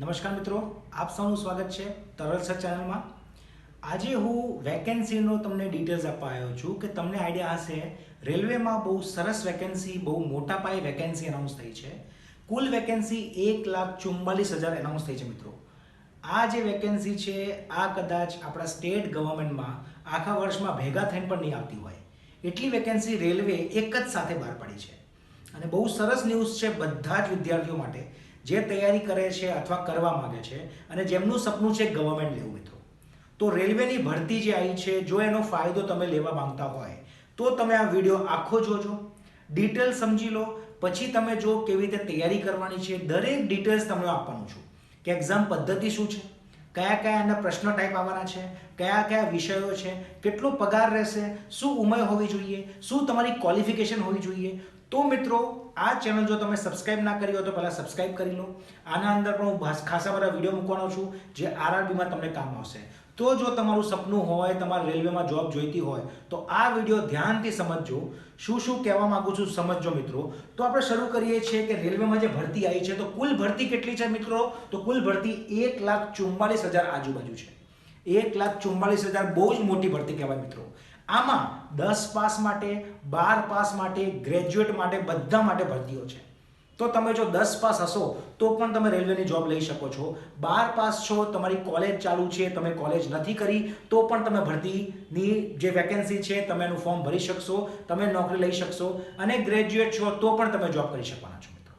નમસ્કાર મિત્રો, આપ સૌનું સ્વાગત છે તરલ સર ચેનલમાં. આજે હું વેકેન્સીનો તમને ડિટેલ્સ આપવા આવ્યો છું કે તમને આઈડિયા હશે, રેલવેમાં બહુ સરસ વેકેન્સી બહુ મોટા પાયે વેકેન્સી એનાઉન્સ થઈ છે. કુલ વેકેન્સી એક લાખ ચુમ્માલીસ હજાર એનાઉન્સ થઈ છે મિત્રો. આ જે વેકેન્સી છે, આ કદાચ આપણા સ્ટેટ ગવર્મેન્ટમાં આખા વર્ષમાં ભેગા થઈને પણ નહીં આવતી હોય. એટલી વેકેન્સી રેલવે એક જ સાથે બહાર પાડી છે. અને બહુ સરસ ન્યૂઝ છે બધા જ વિદ્યાર્થીઓ માટે જે તૈયારી કરે છે અથવા કરવા માંગે છે અને જેમનું સપનું છે ગવર્મેન્ટ લેવું મિત્રો. તો રેલવેની ભરતી જે આવી છે, જો એનો ફાયદો તમે લેવા માંગતા હોય, તો તમે આ વીડિયો આખો જોજો. ડિટેલ સમજી લો. પછી તમે જો કેવી રીતે તૈયારી કરવાની છે, દરેક ડિટેલ્સ તમને આપવાનું છું કે એક્ઝામ પદ્ધતિ શું છે, કયા કયા એના પ્રશ્ન ટાઈપ આવવાના છે, કયા કયા વિષયો છે, કેટલો પગાર રહેશે, શું ઉંમર હોવી જોઈએ, શું તમારી ક્વોલિફિકેશન હોવી જોઈએ તો મિત્રો, આ ચેનલ જો તમે સબસ્ક્રાઇબ ના કરી હોય તો પહેલાં સબસ્ક્રાઇબ કરી લો. આના અંદર પણ હું ખાસા બધા વીડિયો મૂકવાનો છું, જે આરઆરબીમાં તમને કામ આવશે. તો જો તમારું સપનું હોય, તમારે રેલવેમાં જોબ જોઈતી હોય, તો આ વીડિયો ધ્યાનથી સમજજો. શું શું કહેવા માગું છું સમજજો મિત્રો. તો આપણે શરૂ કરીએ છીએ કે રેલવેમાં જે ભરતી આવી છે, તો કુલ ભરતી કેટલી છે મિત્રો? તો કુલ ભરતી એક લાખ ચુમ્માલીસ હજાર આજુબાજુ છે. એક લાખ ચુમ્માલીસ હજાર બહુ જ મોટી ભરતી કહેવાય મિત્રો. આમાં દસ પાસ માટે, બાર પાસ માટે ગ્રેજ્યુએટ માટે બધા માટે ભરતીઓ છે. તો તમે જો દસ પાસ હશો, તો પણ તમે રેલવેની જોબ લઈ શકો છો. બાર પાસ છો, તમારી કોલેજ ચાલુ છે, તમે કોલેજ નથી કરી, તો પણ તમે ભરતીની જે વેકેન્સી છે, તમે એનું ફોર્મ ભરી શકશો, તમે નોકરી લઈ શકશો અને ગ્રેજ્યુએટ છો, તો પણ તમે જોબ કરી શકવાના છો મિત્રો.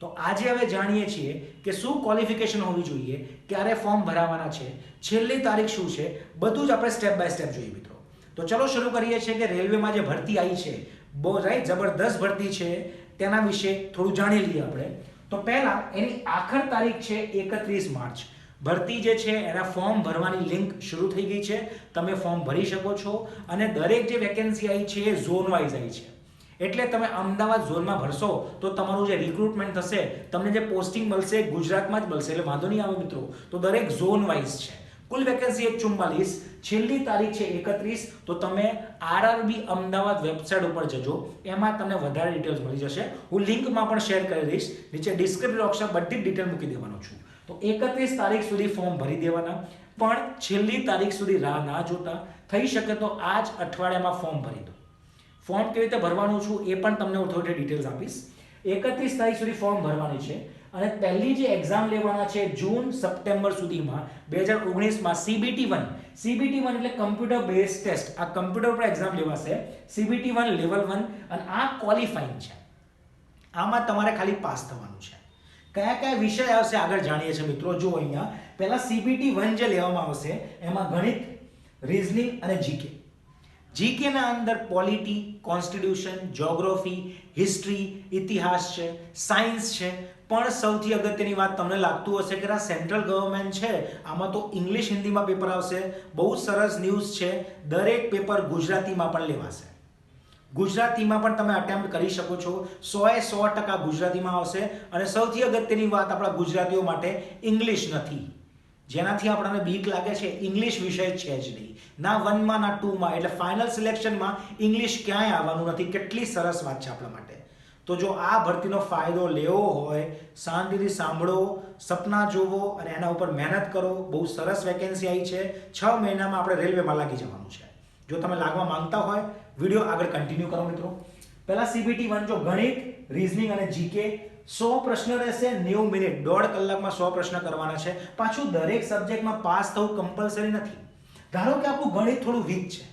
તો આજે હવે જાણીએ છીએ કે શું ક્વોલિફિકેશન હોવી જોઈએ, ક્યારે ફોર્મ ભરાવાના છે, છેલ્લી તારીખ શું છે, બધું જ આપણે સ્ટેપ બાય સ્ટેપ જોઈએ મિત્રો. તો ચલો શરૂ કરીએ છીએ કે રેલવેમાં જે ભરતી આવી છે, બહુ રાઈટ, જબરદસ્ત ભરતી છે, તેના વિશે થોડું જાણી લઈએ આપણે. તો પહેલા એની આખર તારીખ છે એકત્રીસ માર્ચ. ભરતી જે છે, એના ફોર્મ ભરવાની લિંક શરૂ થઈ ગઈ છે. તમે ફોર્મ ભરી શકો છો અને દરેક જે વેકેન્સી આવી છે એ ઝોન વાઇઝ આવી છે. એટલે તમે અમદાવાદ ઝોનમાં ભરશો તો તમારું જે રિક્રુટમેન્ટ થશે, તમને જે પોસ્ટિંગ મળશે ગુજરાતમાં જ મળશે. એટલે વાંધો નહીં આવે મિત્રો. તો દરેક ઝોન વાઇઝ છે. કુલ વેકેન્સી એક ચુમ્માલીસ છેલ્લી તારીખ છે એકત્રીસ, તો તમે આરઆરબી અમદાવાદ વેબસાઇટ ઉપર જજો, એમાં તમને વધારે ડિટેલ્સ મળી જશે. હું લિંકમાં પણ શેર કરી દઈશ, નીચે ડિસ્ક્રિપ્શન ઓપ્શન બધી ડિટેલ મૂકી દેવાનો છું. તો એકત્રીસ તારીખ સુધી ફોર્મ ભરી દેવાના, પણ છેલ્લી તારીખ સુધી રાહ ના જોતા. થઈ શકે તો આ જ અઠવાડિયામાં ફોર્મ ભરી દો. ફોર્મ કેવી રીતે ભરવાનું છું એ પણ તમને હું થોડી ડિટેલ્સ આપીશ. એકત્રીસ તારીખ સુધી ફોર્મ ભરવાની છે. અને પહેલી જે એક્ઝામ લેવાના છે જૂન, સપ્ટેમ્બર સુધીમાં, બે હજાર ઓગણીસમાં સીબીટી વન સીબીટી વન એટલે કમ્પ્યુટર બેઝ ટેસ્ટ આ કમ્પ્યુટર પર એક્ઝામ લેવાશે. સીબીટી વન લેવલ વન અને આ ક્વોલિફાઈંગ છે. આમાં તમારે ખાલી પાસ થવાનું છે. કયા કયા વિષય આવશે આગળ જાણીએ છીએ મિત્રો. જો અહીંયા પહેલાં સીબીટી વન જે લેવામાં આવશે, એમાં ગણિત રીઝનિંગ અને જીકે જીકેના અંદર પોલિટી કોન્સ્ટિટ્યુશન જ્યોગ્રાફી હિસ્ટ્રી ઇતિહાસ છે સાયન્સ છે પણ સૌથી અગત્યની વાત તમને લાગતું હશે કે આ સેન્ટ્રલ ગવર્મેન્ટ છે, આમાં તો ઇંગ્લિશ હિન્દીમાં પેપર આવશે, બહુ સરસ ન્યૂઝ છે, દરેક પેપર ગુજરાતીમાં પણ લેવાશે. ગુજરાતીમાં પણ તમે અટેમ્પ્ટ કરી શકો છો, સોએ સો ટકા ગુજરાતીમાં આવશે અને સૌથી અગત્યની વાત આપણા ગુજરાતીઓ માટે ઇંગ્લિશ નથી. જેનાથી આપણને બીક લાગે છે ઇંગ્લિશ વિષય છે જ નહીં. ના વનમાં, ના ટુમાં, એટલે ફાઇનલ સિલેક્શનમાં ઇંગ્લિશ ક્યાંય આવવાનું નથી. કેટલી સરસ વાત છે આપણા માટે. તો જો આ ભરતીનો ફાયદો લેવો હોય, શાંતિથી સાંભળો, સપના જોવો અને એના ઉપર મહેનત કરો, બહુ સરસ વેકેન્સી આવી છે. છ મહિનામાં આપણે રેલવેમાં લાગી જવાનું છે. જો તમે લાગવા માંગતા હોય વીડિયો આગળ કન્ટિન્યુ કરો મિત્રો. પહેલા સીબીટી વન જો ગણિત રીઝનિંગ અને જીકે સો પ્રશ્ન રહેશે, નેવું મિનિટ, દોઢ કલાકમાં સો પ્રશ્ન કરવાના છે. પાછું દરેક સબ્જેક્ટમાં પાસ થવું કમ્પલસરી નથી. ધારો કે આપણું ગણિત થોડું વીક છે,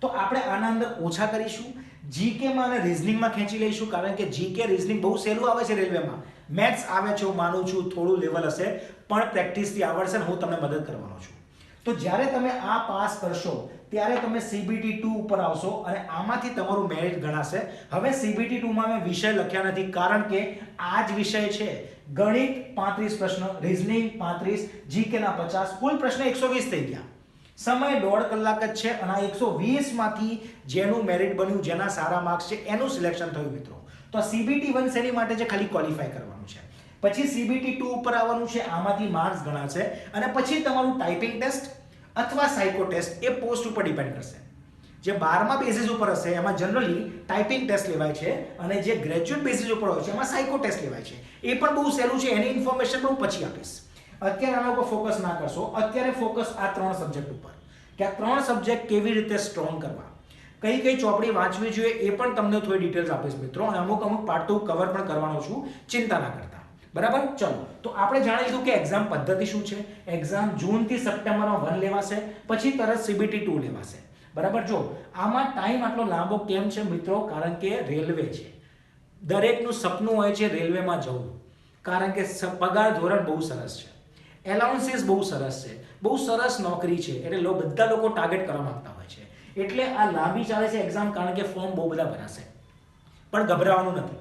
તો આપણે આના અંદર ઓછા કરીશું. જીકેમાં અને રિઝનિંગમાં ખેંચી લઈશું, કારણ કે જીકે રિઝનિંગ બહુ સહેલું આવે છે રેલવેમાં મેથ્સ આવે છે, હું માનું છું, થોડું લેવલ હશે, પણ પ્રેક્ટિસથી આવડશે હું તમને મદદ કરવાનો છું. તો જ્યારે તમે આ પાસ કરશો, ત્યારે તમે સીબીટી ટુ ઉપર આવશો અને આમાંથી તમારું મેરિટ ગણાશે. હવે સીબીટી ટુમાં મેં વિષય લખ્યા નથી, કારણ કે આ જ વિષય છે. ગણિત પાંત્રીસ પ્રશ્ન રિઝનિંગ પાંત્રીસ જીકેના પચાસ, કુલ પ્રશ્ન એકસો વીસ થઈ ગયા. સમય દોઢ કલાક જ છે અને આ એકસો વીસમાંથી જેનું મેરિટ બન્યું, જેના સારા માર્ક્સ છે, એનું સિલેક્શન થયું મિત્રો. તો સીબીટી વન શેની માટે છે? ખાલી ક્વોલિફાય કરવાનું છે. પછી સીબીટી ટુ ઉપર આવવાનું છે, આમાંથી માર્ક્સ ગણાશે. અને પછી તમારું ટાઈપિંગ ટેસ્ટ અથવા સાયકો ટેસ્ટ એ પોસ્ટ ઉપર ડિપેન્ડ કરશે. જે બારમા બેઝિસ ઉપર હશે, એમાં જનરલી ટાઈપિંગ ટેસ્ટ લેવાય છે અને જે ગ્રેજ્યુએટ બેઝિસ ઉપર હોય છે, એમાં સાયકો ટેસ્ટ લેવાય છે. એ પણ બહુ સહેલું છે, એની ઇન્ફોર્મેશન હું પછી આપીશ. અત્યારે આના ઉપર ફોકસ ના કરશો. અત્યારે ફોકસ આ ત્રણ સબ્જેક્ટ ઉપર. કે આ ત્રણ સબ્જેક્ટ કેવી રીતે સ્ટ્રોંગ કરવા? કઈ કઈ ચોપડી વાંચવી જોઈએ એ પણ તમને થોડી ડિટેલ્સ આપીશ મિત્રો. અને અમુક અમુક પાર્ટ તો કવર પણ કરવાનો છું, ચિંતા ના કરતા. બરાબર? ચલો. તો આપણે જાણી લીધું કે એક્ઝામ પદ્ધતિ શું છે? એક્ઝામ જૂનથી સપ્ટેમ્બરમાં વન લેવાશે, પછી તરત સીબીટી ટુ લેવાશે. બરાબર? જો, આમાં ટાઈમ આટલો લાંબો કેમ છે મિત્રો? કારણ કે રેલવે છે. દરેકનું સપનું હોય છે રેલવેમાં જવું. કારણ કે પગાર ધોરણ બહુ સરસ છે. એલાઉન્સીસ બહુ સરસ છે. બહુ સરસ નોકરી છે. એટલે લો- બધા લોકો ટાર્ગેટ કરવા માંગતા હોય છે. એટલે આ લાંબી ચાલે છે એક્ઝામ કારણ કે ફોર્મ બહુ બધા ભરાશે. પણ ગભરાવાનું નથી.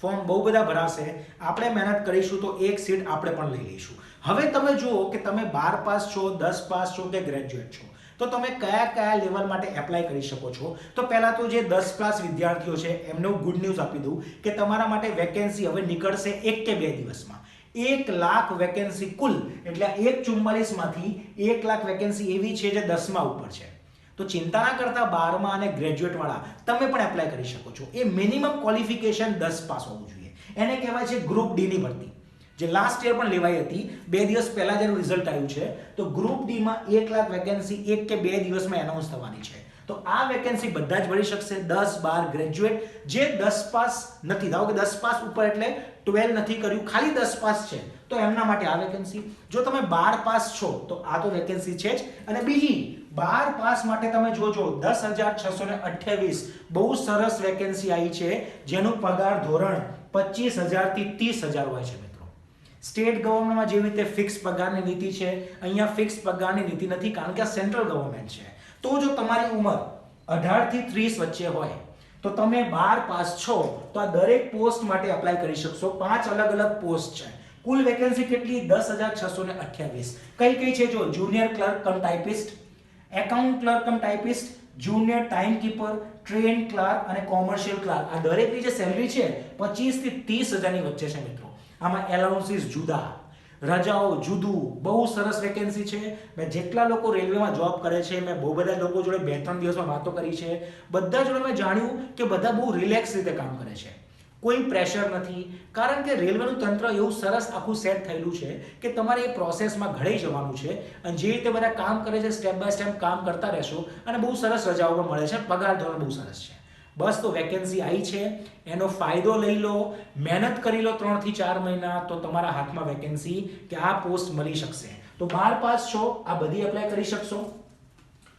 ફોર્મ બહુ બધા ભરાશે. આપણે મહેનત કરીશું તો એક સીટ આપણે પણ લઈ લઈશું. હવે તમે જુઓ કે તમે બાર પાસ છો, દસ પાસ છો કે ગ્રેજ્યુએટ છો. તો તમે કયા કયા લેવલ માટે એપ્લાય કરી શકો છો? તો પહેલાં તો જે દસ ક્લાસ વિદ્યાર્થીઓ છે, એમને હું ગુડ ન્યૂઝ આપી દઉં કે તમારા માટે વેકેન્સી હવે નીકળશે એક કે બે દિવસમાં. એક લાખ વેકેન્સી કુલ, એટલે એક ચુમ્માલીસમાંથી એક લાખ વેકેન્સી એવી છે જે દસમાં ઉપર છે. તો ચિંતા ના કરતા બારમા અને ગ્રેજ્યુએટ વાળા, તમે પણ એપ્લાય કરી શકો છો. એ મિનિમમ ક્વોલિફિકેશન દસ પાસ હોવું જોઈએ. એને કહેવાય છે ગ્રુપ ડી ની ભરતી. જે લાસ્ટ યર પણ લેવાઈ હતી, બે દિવસ પહેલા જેનું રિઝલ્ટ આવ્યું છે, તો ગ્રુપ ડી માં એક લાખ વેકેન્સી એક કે બે દિવસમાં એનાઉન્સ થવાની છે. તો આ વેકેન્સી બધા જ ભરી શકશે દસ બાર ગ્રેજ્યુએટ જે દસ પાસ નથી. ધારો કે દસ પાસ ઉપર એટલે ટ્વેલ્વ નથી કર્યું, ખાલી દસ પાસ છે, તો એમના માટે આ વેકેન્સી જો તમે બાર પાસ છો, તો આ તો વેકેન્સી છે જ. અને બીજી, બાર પાસ માટે તમે જોજો, દસ હજાર છસો ને અઠ્યાવીસ બહુ સરસ વેકેન્સી આવી છે, જેનું પગાર ધોરણ પચીસ હજારથી ત્રીસ હજાર હોય છે, મિત્રો. સ્ટેટ ગવર્મેન્ટમાં જેવી રીતે ફિક્સ પગારની નીતિ છે, અહીંયા ફિક્સ પગારની નીતિ નથી, કારણ કે આ સેન્ટ્રલ ગવર્મેન્ટ છે. તો જો તમારી ઉંમર અઢારથી ત્રીસ વચ્ચે હોય તો તમે બાર પાસ છો, તો આ દરેક પોસ્ટ માટે એપ્લાય કરી શકશો. પાંચ અલગ અલગ પોસ્ટ છે. કુલ વેકેન્સી કેટલી? દસ હજાર છસો ને અઠ્યાવીસ. કઈ કઈ છે જો? Junior clerk cum typist account clerk cum typist junior time keeper train clerk અને કોમર્શિયલ ક્લાર્ક આ દરેકની જે સેલરી છે, પચીસથી ત્રીસ હજારની વચ્ચે છે મિત્રો. આમાં એલાઉન્સીસ જુદા. રજાઓ જુદું, બહુ સરસ વેકેન્સી છે. મેં જેટલા લોકો રેલવેમાં જોબ કરે છે, મેં બહુ બધા લોકો જોડે બે ત્રણ દિવસમાં વાતો કરી છે. બધા જોડે મેં જાણ્યું કે બધા બહુ રિલેક્સ રીતે કામ કરે છે. કોઈ પ્રેશર નથી. કારણ કે રેલવેનું તંત્ર એવું સરસ આખું સેટ થયેલું છે કે તમારે એ પ્રોસેસમાં ઘડાઈ જવાનું છે અને જે રીતે બધા કામ કરે છે સ્ટેપ બાય સ્ટેપ કામ કરતા રહેશો અને બહુ સરસ રજાઓ પણ મળે છે. પગાર ધોરણ બહુ સરસ છે. બસ તો વેકેન્સી આવી છે. એનો ફાયદો લઈ લો, મહેનત કરી લો ત્રણથી ચાર મહિના, તો તમારા હાથમાં વેકેન્સી કે આ પોસ્ટ મળી શકશે. તો બાર પાસ છો, આ બધી એપ્લાય કરી શકશો.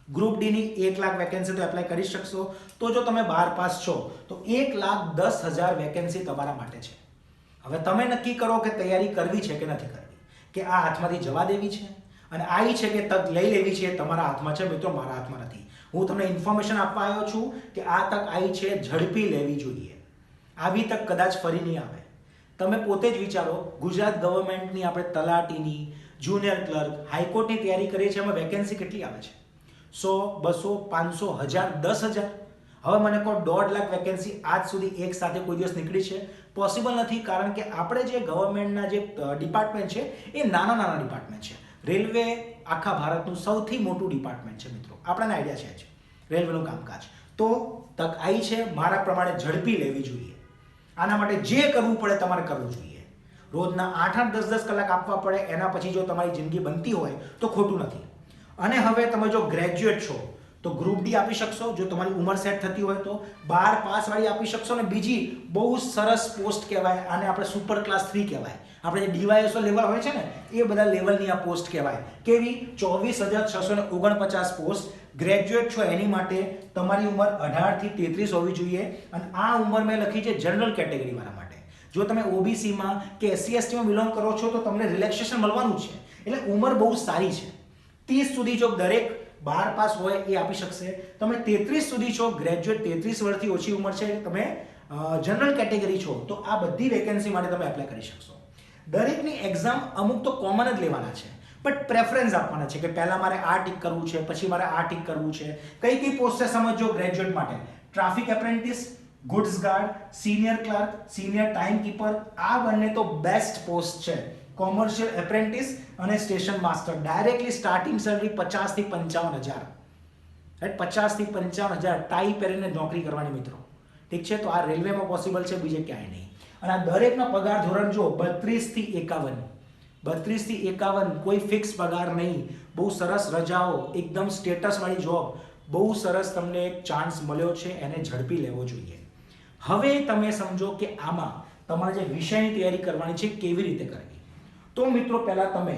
ગ્રુપ ડી ની એક લાખ વેકેન્સી તો એપ્લાય કરી શકશો. તો જો તમે બાર પાસ છો, તો એક લાખ દસ હજાર વેકેન્સી તમારા માટે છે. હવે તમે નક્કી કરો કે તૈયારી કરવી છે કે નથી કરવી? કે આ હાથમાંથી જવા દેવી છે? અને આવી છે કે તક લઈ લેવી છે તમારા હાથમાં છે મિત્રો, મારા હાથમાં નથી. હું તમને ઇન્ફોર્મેશન આપવા આવ્યો છું કે આ તક આવી છે, ઝડપી લેવી જોઈએ. આવી તક કદાચ ફરી નહીં આવે. તમે પોતે જ વિચારો, ગુજરાત ગવર્મેન્ટની આપણે તલાટીની જુનિયર ક્લર્ક હાઈકોર્ટની તૈયારી કરીએ છીએ, એમાં વેકેન્સી કેટલી આવે છે? સો, બસો, પાંચસો, હજાર, દસ હજાર. હવે મને કહો, દોઢ લાખ વેકેન્સી આજ સુધી એક સાથે કોઈ દિવસ નીકળી છે? પોસિબલ નથી, કારણ કે આપણે જે ગવર્મેન્ટના જે ડિપાર્ટમેન્ટ છે, એ નાના નાના ડિપાર્ટમેન્ટ છે. રેલવે આખા ભારતનું સૌથી મોટું ડિપાર્ટમેન્ટ છે મિત્રો. આપણને આઈડિયા છે રેલવેનું કામકાજ. તો તક આવી છે, મારા પ્રમાણે ઝડપી લેવી જોઈએ. આના માટે જે કરવું પડે તમારે કરવું જોઈએ. રોજના આઠ આઠ દસ દસ કલાક આપવા પડે, એના પછી જો તમારી જિંદગી બનતી હોય તો ખોટું નથી. અને હવે તમે જો ગ્રેજ્યુએટ છો તો ગ્રુપ ડી આપી શકશો. જો તમારી ઉંમર સેટ થતી હોય તો બાર પાસ વાળી આપી શકશો ને બીજી બહુ સરસ પોસ્ટ કહેવાય. આને આપણે સુપર ક્લાસ થ્રી કહેવાય. આપણે જે ડીવાયએસઓ લેવલ હોય છે ને, એ બધા લેવલની આ પોસ્ટ કહેવાય. કેવી? ચોવીસ હજાર છસો ને ઓગણપચાસ પોસ્ટ ગ્રેજ્યુએટ છો એની માટે તમારી ઉંમર અઢારથી તેત્રીસ હોવી જોઈએ. અને આ ઉંમર મેં લખી છે જનરલ કેટેગરીવાળા માટે. જો તમે ઓબીસીમાં કે એસસી એસટીમાં બિલોંગ કરો છો તો તમને રિલેક્સેશન મળવાનું છે. એટલે ઉંમર બહુ સારી છે. ત્રીસ સુધી જો દરેક બાર પાસ હોય એ આપી શકશે. તમે તેત્રીસ સુધી છો ગ્રેજ્યુએટ તેત્રીસ વર્ષથી ઓછી ઉંમર છે, તમે જનરલ કેટેગરી છો, તો આ બધી વેકેન્સી માટે તમે એપ્લાય કરી શકશો. દરેકની એક્ઝામ અમુક તો કોમન જ લેવાના છે બટ પ્રેફરન્સ આપવાના છે કે પહેલા મારે આ ટીક કરવું છે, પછી મારે આ ટીક કરવું છે. કઈ કઈ પોસ્ટ છે સમજો ગ્રેજ્યુએટ માટે. Traffic apprentice goods guard senior clerk senior time keeper આ બંને તો બેસ્ટ પોસ્ટ છે. કોમર્શિયલ એપ્રેન્ટિસ અને station master directly starting salary પચાસથી પંચાવન હજાર. રાઈટ પચાસથી પંચાવન હજાર ટાઈ પહેરીને નોકરી કરવાની મિત્રો. ઠીક છે? તો આ રેલવેમાં પોસિબલ છે? બીજે ક્યાંય નહીં. અને આ દરેકનો પગાર ધોરણ જો બત્રીસથી એકાવન. બત્રીસથી એકાવન કોઈ ફિક્સ પગાર નહીં. બહુ સરસ રજાઓ, એકદમ સ્ટેટસવાળી જોબ બહુ સરસ તમને એક ચાન્સ મળ્યો છે, એને ઝડપી લેવો જોઈએ. હવે તમે સમજો કે આમાં તમારે જે વિષયની તૈયારી કરવાની છે, કેવી રીતે કરવી? તો મિત્રો પહેલાં તમે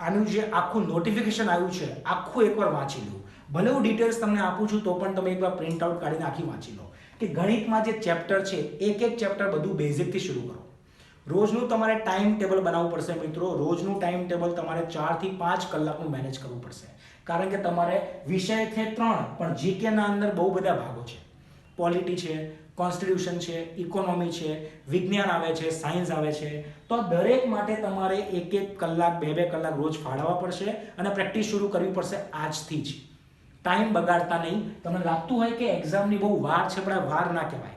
આનું જે આખું નોટિફિકેશન આવ્યું છે, આખું એકવાર વાંચી લો. ભલે હું ડિટેલ્સ તમને આપું છું, તો પણ તમે એકવાર પ્રિન્ટ આઉટ કાઢીને આખી વાંચી લો. કે ગણિતમાં જે ચેપ્ટર છે, એક એક ચેપ્ટર બધું બેઝિકથી શરૂ કરો. રોજનું તમારે ટાઈમ ટેબલ બનાવવું પડશે મિત્રો. રોજનું ટાઈમ ટેબલ તમારે ચારથી પાંચ કલાકનું મેનેજ કરવું પડશે. કારણ કે તમારે વિષય છે ત્રણ, પણ જીકેના અંદર બહુ બધા ભાગો છે. પોલિટી છે કોન્સ્ટિટ્યુશન છે ઇકોનોમી છે, વિજ્ઞાન આવે છે સાયન્સ આવે છે. તો દરેક માટે તમારે એક એક કલાક, બે બે કલાક રોજ ફાળવવા પડશે અને પ્રેક્ટિસ શરૂ કરવી પડશે આજથી જ. ટાઈમ બગાડતા નહીં. તમને લાગતું હોય કે એક્ઝામની બહુ વાર છે, પણ વાર ના કહેવાય.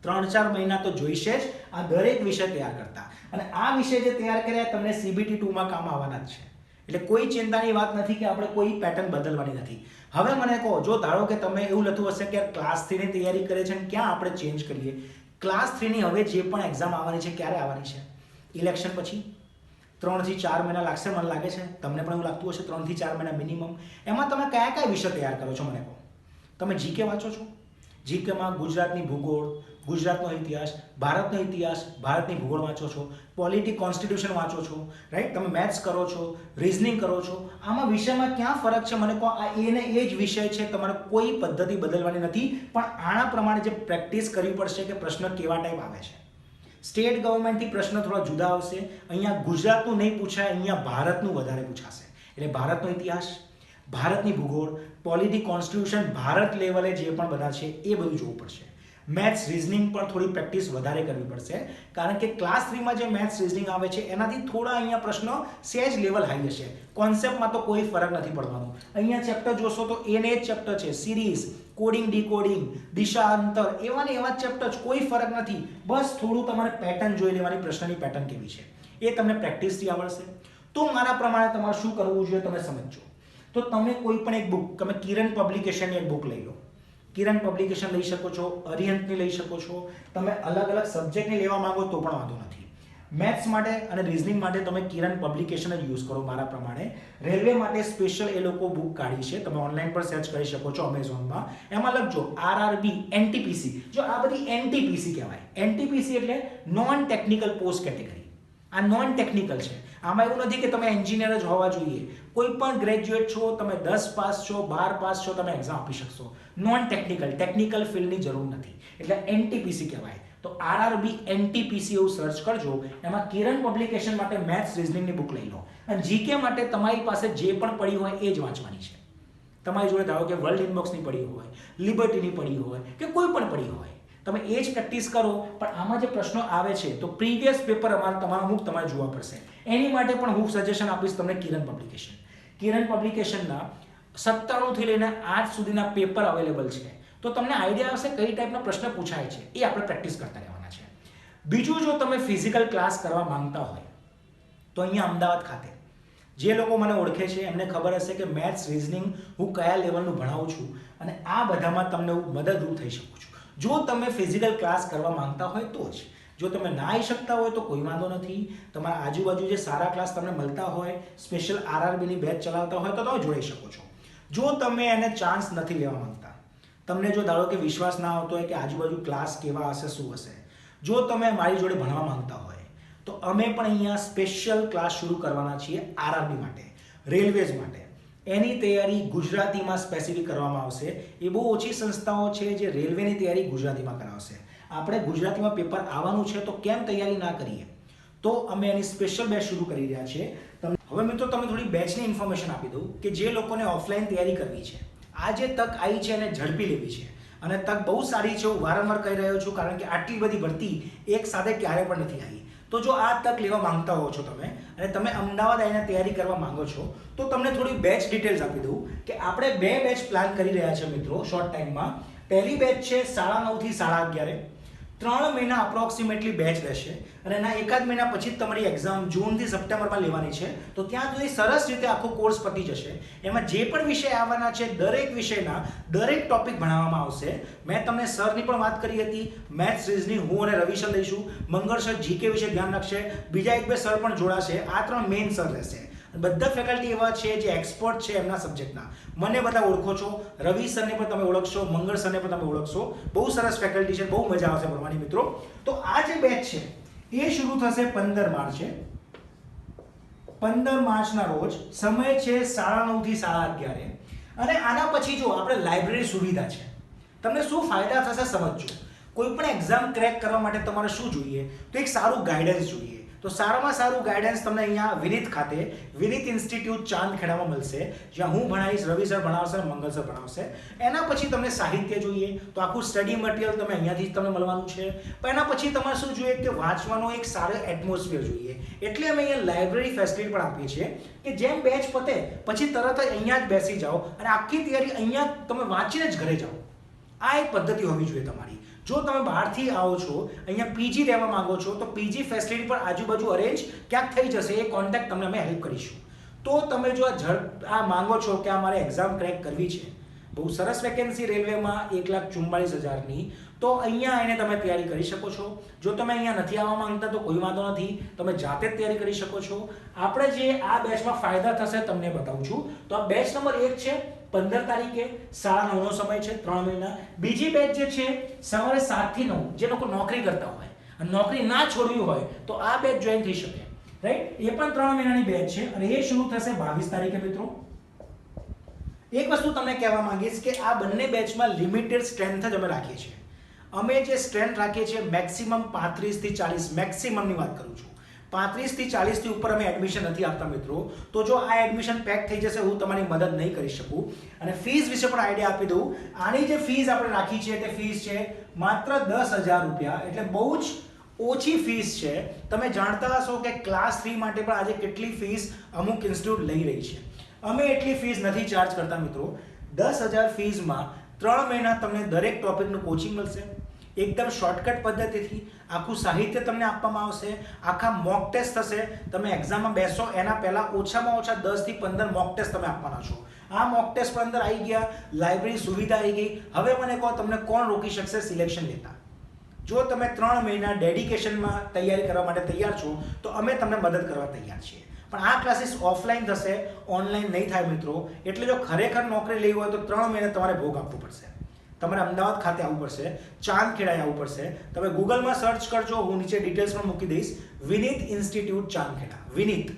ત્રણ ચાર મહિના તો જોઈશે જ. આ દરેક વિષય તૈયાર કરતા. અને આ વિષય જે તૈયાર કર્યા તમને સીબીટી ટુમાં કામ આવવાના જ છે. એટલે કોઈ ચિંતાની વાત નથી કે આપણે કોઈ પેટર્ન બદલવાની નથી. હવે મને કહો, જો ધારો કે તમે એવું લખ્યું હશે કે ક્લાસ થ્રીની તૈયારી કરે છે અને ક્યાં આપણે ચેન્જ કરીએ? ક્લાસ થ્રીની હવે જે પણ એક્ઝામ આવવાની છે, ક્યારે આવવાની છે? ઇલેક્શન પછી? ત્રણથી ચાર મહિના લાગશે મને લાગે છે? તમને પણ એવું લાગતું હશે ત્રણથી ચાર મહિના મિનિમમ એમાં તમે કયા કયા વિષય તૈયાર કરો છો મને કહો? તમે જીકે વાંચો છો? જીકેમાં ગુજરાતની ભૂગોળ ગુજરાતનો ઇતિહાસ, ભારતનો ઇતિહાસ, ભારતની ભૂગોળ વાંચો છો પોલિટી કોન્સ્ટિટ્યુશન વાંચો છો રાઈટ તમે મેથ્સ કરો છો રિઝનિંગ કરો છો, આમાં વિષયમાં ક્યાં ફરક છે? મને કહો, આ એને એ જ વિષય છે, તમારે કોઈ પદ્ધતિ બદલવાની નથી, પણ આના પ્રમાણે જે પ્રેક્ટિસ કરવી પડશે કે પ્રશ્ન કેવા ટાઈપ આવે છે. સ્ટેટ ગવર્મેન્ટથી પ્રશ્ન થોડા જુદા આવશે. અહીંયા ગુજરાતનું નહીં પૂછાય, અહીંયા ભારતનું વધારે પૂછાશે. એટલે ભારતનો ઇતિહાસ, ભારતની ભૂગોળ પોલિટી કોન્સ્ટિટ્યુશન ભારત લેવલે જે પણ બધા છે એ બધું જોવું પડશે. મેથ્સ રિઝનિંગ પણ થોડી પ્રેક્ટિસ વધારે કરવી પડશે. કારણ કે ક્લાસ થ્રીમાં જે મેથ્સ રિઝનિંગ આવે છે, એનાથી થોડા અહીંયા પ્રશ્નો સેજ લેવલ હાઈ હશે કોન્સેપ્ટમાં તો કોઈ ફરક નથી પડવાનો. અહીંયા ચેપ્ટર જોશો તો એને જ ચેપ્ટર છે. સિરીઝ કોડિંગ ડીકોડિંગ દિશા, અંતર, એવા ને એવા ચેપ્ટર કોઈ ફરક નથી. બસ થોડું તમારે પેટર્ન જોઈ લેવાની, પ્રશ્નની પેટર્ન કેવી છે. એ તમને પ્રેક્ટિસથી આવડશે. તો મારા પ્રમાણે તમારે શું કરવું જોઈએ તમે સમજો તો તમે કોઈ પણ એક બુક તમે કિરણ પબ્લિકેશનની એક બુક લઈ લો. કિરણ પબ્લિકેશન લઈ શકો છો, અરિહંતની લઈ શકો છો. તમે અલગ અલગ સબ્જેક્ટની લેવા માંગો તો પણ વાંધો નથી. મેથ્સ માટે અને રિઝનિંગ માટે તમે કિરણ પબ્લિકેશન જ યુઝ કરો મારા પ્રમાણે. રેલવે માટે સ્પેશિયલ એ લોકો બુક કાઢી છે. તમે ઓનલાઈન પર સર્ચ કરી શકો છો અમેઝોનમાં એમાં લખજો આરઆરબી એનટીપીસી જો આ બધી એનટીપીસી કહેવાય. એનટીપીસી એટલે નોન ટેકનિકલ પોસ્ટ કેટેગરી આ નોન ટેકનિકલ છે. આમાં એવું નથી કે તમે એન્જિનિયર જ હોવા જોઈએ. કોઈ પણ ગ્રેજ્યુએટ છો, તમે દસ પાસ છો, બાર પાસ છો, તમે એક્ઝામ આપી શકશો. નોન ટેકનિકલ ટેકનિકલ ફિલ્ડની જરૂર નથી. એટલે એનટીપીસી કહેવાય. તો આરઆરબી એનટીપીસી એવું સર્ચ કરજો. એમાં કિરણ પબ્લિકેશન માટે મેથ્સ રિઝનિંગની બુક લઈ લો. અને જીકે માટે તમારી પાસે જે પણ પડી હોય એ જ વાંચવાની છે. તમારી જોડે ધારો કે વર્લ્ડ ઇનબોક્સની પડી હોય લિબર્ટીની પડી હોય, કે કોઈ પણ પડી હોય. તમે એ જ પ્રેક્ટિસ કરો, પણ આમાં જે પ્રશ્નો આવે છે, તો પ્રીવિયસ પેપર અમારે તમારા હું તમારે જોવા પડશે. એની માટે પણ હું સજેશન આપીશ તમને કિરણ પબ્લિકેશન કિરણ પબ્લિકેશનના સત્તાણુંથી લઈને આજ સુધીના પેપર અવેલેબલ છે. તો તમને આઈડિયા આવશે કઈ ટાઈપના પ્રશ્ન પૂછાય છે, એ આપણે પ્રેક્ટિસ કરતા રહેવાના છે. બીજું જો તમે ફિઝિકલ ક્લાસ કરવા માંગતા હોય, તો અહીંયા અમદાવાદ ખાતે. જે લોકો મને ઓળખે છે, એમને ખબર હશે કે મેથ્સ રિઝનિંગ હું કયા લેવલનું ભણાવું છું, અને આ બધામાં તમને હું મદદરૂપ થઈ શકું છું. જો તમે ફિઝિકલ ક્લાસ કરવા માંગતા હોય તો જ. જો તમે ના આવી શકતા હોય તો કોઈ વાંધો નથી. તમારા આજુબાજુ જે સારા ક્લાસ તમને મળતા હોય સ્પેશિયલ આરઆરબીની બેચ ચલાવતા હોય તો તમે જોડાઈ શકો છો. જો તમે એને ચાન્સ નથી લેવા માંગતા, તમને જો ધારો કે વિશ્વાસ ના આવતો હોય કે આજુબાજુ ક્લાસ કેવા હશે, શું હશે, જો તમે મારી જોડે ભણવા માંગતા હોય, તો અમે પણ અહીંયા સ્પેશિયલ ક્લાસ શરૂ કરવાના છીએ આરઆરબી માટે રેલવેઝ માટે. એની તૈયારી ગુજરાતીમાં સ્પેસિફિક કરવામાં આવશે. એ બહુ ઓછી સંસ્થાઓ છે જે રેલવેની તૈયારી ગુજરાતીમાં કરાવશે. આપણે ગુજરાતીમાં પેપર આવવાનું છે તો કેમ તૈયારી ના કરીએ? તો અમે એની સ્પેશિયલ બેચ શરૂ કરી રહ્યા છીએ. તમને હવે મિત્રો તમે થોડી બેચની ઇન્ફોર્મેશન આપી દઉં કે જે લોકોને ઓફલાઈન તૈયારી કરવી છે. આ જે તક આવી છે એને ઝડપી લેવી છે. અને તક બહુ સારી છે, હું વારંવાર કહી રહ્યો છું, કારણ કે આટલી બધી ભરતી એક સાથે ક્યારે પણ નથી આવી. તો જો આ તક લેવા માંગતા હો છો તમે અને તમે અમદાવાદ આવીને તૈયારી કરવા માંગો છો, તો તમને થોડી બેચ ડિટેલ્સ આપી દઉં કે આપણે બે બેચ પ્લાન કરી રહ્યા છે મિત્રો શોર્ટ ટાઈમમાં પહેલી બેચ છે સાડા નવથી સાડા અગિયારે. ત્રણ મહિના અપ્રોક્સિમેટલી બેચ રહેશે અને એના એકાદ મહિના પછી જ તમારી એક્ઝામ જૂનથી સપ્ટેમ્બરમાં લેવાની છે. તો ત્યાં સુધી સરસ રીતે આખો કોર્સ પતી જશે. એમાં જે પણ વિષય આવવાના છે દરેક વિષયના દરેક ટોપિક ભણાવવામાં આવશે. મેં તમને સરની પણ વાત કરી હતી મેથ્સ સિરીઝની હું અને રવિ સર લઈશું મંગળ સર જીકે વિશે ધ્યાન રાખશે. બીજા એક બે સર પણ જોડાશે. આ ત્રણ મેઇન સર રહેશે. બધા ફેકલ્ટી એવા છે જે એક્સપર્ટ છે એમના સબ્જેક્ટના મને બધા ઓળખો છો, રવિ સરને પણ તમે ઓળખશો, મંગળ સરને પણ તમે ઓળખશો. બહુ સરસ ફેકલ્ટી છે, બહુ મજા આવશે ભણવાની મિત્રો. તો આ જે બેચ છે, એ શરૂ થશે પંદર માર્ચે. પંદર માર્ચના રોજ સમય છે સાડા નવથી સાડા અગિયારે. અને આના પછી જો આપણે લાઇબ્રેરી સુવિધા છે, તમને શું ફાયદા થશે સમજજો. કોઈ પણ એક્ઝામ ક્રેક કરવા માટે તમારે શું જોઈએ? તો એક સારું ગાઈડન્સ જોઈએ. તો સારામાં સારું ગાઈડન્સ તમને અહીંયા વિનિત ખાતે, વિનિત ઇન્સ્ટિટ્યૂટ ચાંદખેડામાં મળશે, જ્યાં હું ભણાવીશ, રવિ સર ભણાવશે મંગલ સર ભણાવશે. એના પછી તમને સાહિત્ય જોઈએ, તો આખું સ્ટડી મટીરિયલ તમે અહીંયાથી તમને મળવાનું છે. પણ એના પછી તમારે શું જોઈએ કે વાંચવાનો એક સારો એટમોસ્ફિયર જોઈએ. એટલે અમે અહીંયા લાઇબ્રેરી ફેસિલિટી પણ આપીએ છીએ કે જેમ બેચ પતે, પછી તરત જ અહીંયા જ બેસી જાઓ અને આખી તૈયારી અહીંયા તમે વાંચીને જ ઘરે જાઓ. આ એક પદ્ધતિ હોવી જોઈએ તમારી. જો તમે બહારથી આવો છો, અહીંયા પીજી રહેવા માંગો છો, તો પીજી ફેસિલિટી પણ આજુબાજુ અરેન્જ ક્યાંક થઈ જશે, એ કોન્ટેક્ટ તમને અમે હેલ્પ કરીશું. તો તમે જો આ ઝડપ, આ માંગો છો કે આ મારે એક્ઝામ ક્રેક કરવી છે, બહુ સરસ વેકેન્સી રેલવેમાં એક લાખ ચુમ્માળીસ હજારની, તો અહીંયા એને તમે તૈયારી કરી શકો છો. જો તમે અહીંયા નથી આવવા માંગતા, તો કોઈ વાંધો નથી, તમે જાતે જ તૈયારી કરી શકો છો. આપણે જે આ બેચમાં ફાયદા થશે, તમને બતાવું છું. તો આ બેચ નંબર એક છે પંદર તારીખે સાડા નવનો સમય છે, ત્રણ મહિના. બીજી બેચ જે છે, સવારે સાતથી નવ, જે લોકો નોકરી કરતા હોય. નોકરી ના છોડવી હોય, તો આ બેચ જોઈન થઈ શકે. રાઈટ એ પણ ત્રણ મહિનાની બેચ છે, અને એ શરૂ થશે બાવીસ તારીખે, મિત્રો. એક વસ્તુ તમને કહેવા માંગીશ કે આ બંને બેચમાં લિમિટેડ સ્ટ્રેન્થ જ અમે રાખીએ છીએ. અમે જે સ્ટ્રેન્થ રાખીએ છીએ મેક્સિમમ પાંત્રીસથી ચાલીસ મેક્સિમમની વાત કરું છું. પાંત્રીસથી ચાલીસથી ઉપર અમે એડમિશન નથી આપતા મિત્રો. તો જો આ એડમિશન પેક થઈ જશે, હું તમારી મદદ નહીં કરી શકું. અને ફીસ વિશે પણ આઈડિયા આપી દઉં. આની જે ફીસ આપણે રાખી છે, તે ફીસ છે માત્ર દસ હજાર રૂપિયા. એટલે બહુ જ ઓછી ફીસ છે. તમે જાણતા હશો કે ક્લાસ થ્રી માટે પણ આજે કેટલી ફીસ અમુક ઇન્સ્ટિટ્યૂટ લઈ રહી છે. અમે એટલી ફીસ નથી ચાર્જ કરતા મિત્રો. દસ હજાર ફીસમાં ત્રણ મહિના તમને દરેક ટોપિકનું કોચિંગ મળશે. એકદમ શોર્ટકટ પદ્ધતિથી આખું સાહિત્ય તમને આપવામાં આવશે, આખા મોક ટેસ્ટ થશે, તમે એક્ઝામમાં બેસો, એના પહેલાં ઓછામાં ઓછા દસથી પંદર મોક ટેસ્ટ તમે આપવાના છો. આ મોક ટેસ્ટ અંદર આવી ગયા લાઇબ્રેરી સુવિધા આવી ગઈ. હવે મને કહો તમને કોણ રોકી શકશે સિલેક્શન લેતા? જો તમે ત્રણ મહિના ડેડિકેશનમાં તૈયારી કરવા માટે તૈયાર છો, તો અમે તમને મદદ કરવા તૈયાર છીએ. પણ આ ક્લાસીસ ઓફલાઈન થશે ઓનલાઈન નહીં થાય મિત્રો. એટલે જો ખરેખર નોકરી લેવી હોય તો ત્રણ મહિને તમારે ભોગ આપવું પડશે. તમારે અમદાવાદ ખાતે આવવું પડશે, ચાંદખેડાએ આવવું પડશે. તમે ગૂગલમાં સર્ચ કરજો, હું નીચે ડિટેલ્સ પણ મૂકી દઈશ. Vineet institute Chandkheda. Vineet.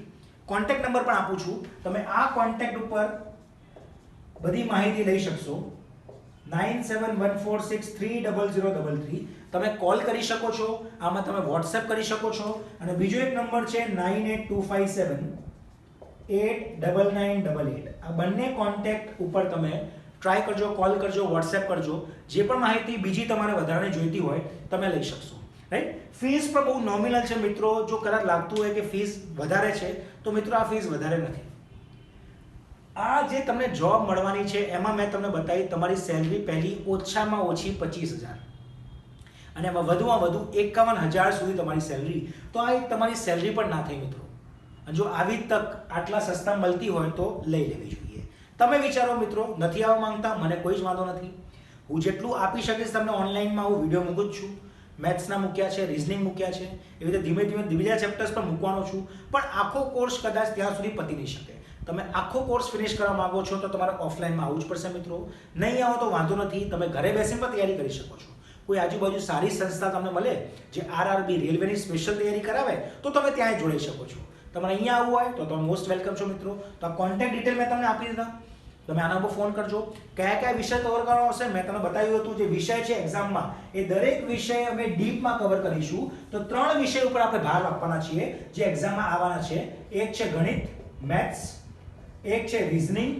Contact number પણ આપું છું. તમે આ કોન્ટેક્ટ ઉપર બધી માહિતી લઈ શકશો. Nine seven one four six three double zero double three તમે કોલ કરી શકો છો. આમાં તમે વોટ્સએપ કરી શકો છો. અને બીજો એક નંબર છે nine eight two five seven eight double nine double eight આ બંને કોન્ટેક્ટ ઉપર તમે ટ્રાય કરજો, કોલ કરજો વોટ્સએપ કરજો. જે પણ માહિતી બીજી તમારે વધારે જોઈતી હોય, તમે લઈ શકશો. રાઈટ ફીસ પણ બહુ નોમિનલ છે મિત્રો. જો કદાચ લાગતું હોય કે ફીસ વધારે છે, તો મિત્રો આ ફીસ વધારે નથી. આ જે તમને જોબ મળવાની છે, એમાં મેં તમને બતાવી, તમારી સેલરી પહેલી ઓછામાં ઓછી પચીસ હજાર. અને એમાં વધુમાં વધુ એકાવન હજાર સુધી તમારી સેલરી તો આ એક તમારી સેલરી પણ ના થઈ, મિત્રો. જો આવી તક આટલા સસ્તા મળતી હોય તો લઈ લેવી જોઈએ. તમે વિચારો મિત્રો, નથી આવવા માંગતા, મને કોઈ જ વાંધો નથી. હું જેટલું આપી શકીશ તમને ઓનલાઈનમાં હું વીડિયો મૂકું જ છું. મેથ્સના મૂક્યા છે, રિઝનિંગ મૂક્યા છે. એવી રીતે ધીમે ધીમે બીજા ચેપ્ટર્સ પણ મૂકવાનો છું. પણ આખો કોર્સ કદાચ ત્યાં સુધી પતી નહીં શકે. તમે આખો કોર્સ ફિનિશ કરવા માંગો છો તો તમારે ઓફલાઈનમાં આવવું જ પડશે મિત્રો. નહીં આવો તો વાંધો નથી. તમે ઘરે બેસીને પણ તૈયારી કરી શકો છો. કોઈ આજુબાજુ સારી સંસ્થા તમને મળે જે આરઆરબી રેલવેની સ્પેશિયલ તૈયારી કરાવે તો તમે ત્યાં જોડાઈ શકો છો. તમારે અહીંયા આવવું હોય તો તમે મોસ્ટ વેલકમ છો મિત્રો. તો આ કોન્ટેક્ટ ડિટેલ મેં તમને આપી દીધા. તમે આના પર ફોન કરજો. કયા કયા વિષય કવર કરવાનો હશે? મેં તમને બતાવ્યું હતું જે વિષય છે એક્ઝામમાં એ દરેક વિષય અમે ડીપમાં કવર કરીશું. તો ત્રણ વિષય ઉપર આપણે ભાર આપવાના છીએ જે એક્ઝામમાં આવવાના છે. એક છે ગણિત મેથ્સ એક છે રિઝનિંગ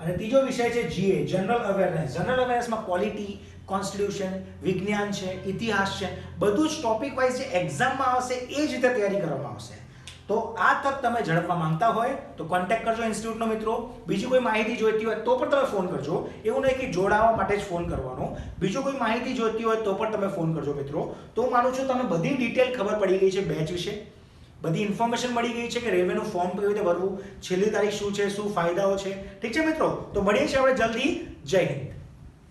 અને ત્રીજો વિષય છે જીએ જનરલ અવેરનેસ જનરલ અવેરનેસમાં ક્વોલિટી કોન્સ્ટિટ્યુશન વિજ્ઞાન છે, ઇતિહાસ છે. બધું જ ટોપિક વાઇઝ જે એક્ઝામમાં આવશે, એ જ રીતે તૈયારી કરવામાં આવશે. તો આ તક તમે ઝડપવા માંગતા હોય તો કોન્ટેક્ટ કરજો ઇન્સ્ટિટ્યૂટનો મિત્રો. બીજી કોઈ માહિતી જોઈતી હોય તો પણ તમે ફોન કરજો. એવું નહીં કે જોડાવા માટે જ ફોન કરવાનો. બીજું કોઈ માહિતી જોઈતી હોય તો પણ તમે ફોન કરજો મિત્રો. તો હું માનું છું તમને બધી ડિટેલ ખબર પડી ગઈ છે બેચ વિશે. બધી ઇન્ફોર્મેશન મળી ગઈ છે કે રેલવેનું ફોર્મ કેવી રીતે ભરવું, છેલ્લી તારીખ શું છે, શું ફાયદાઓ છે. ઠીક છે મિત્રો? તો મળીએ છીએ આપણે જલ્દી. જય હિન્દ.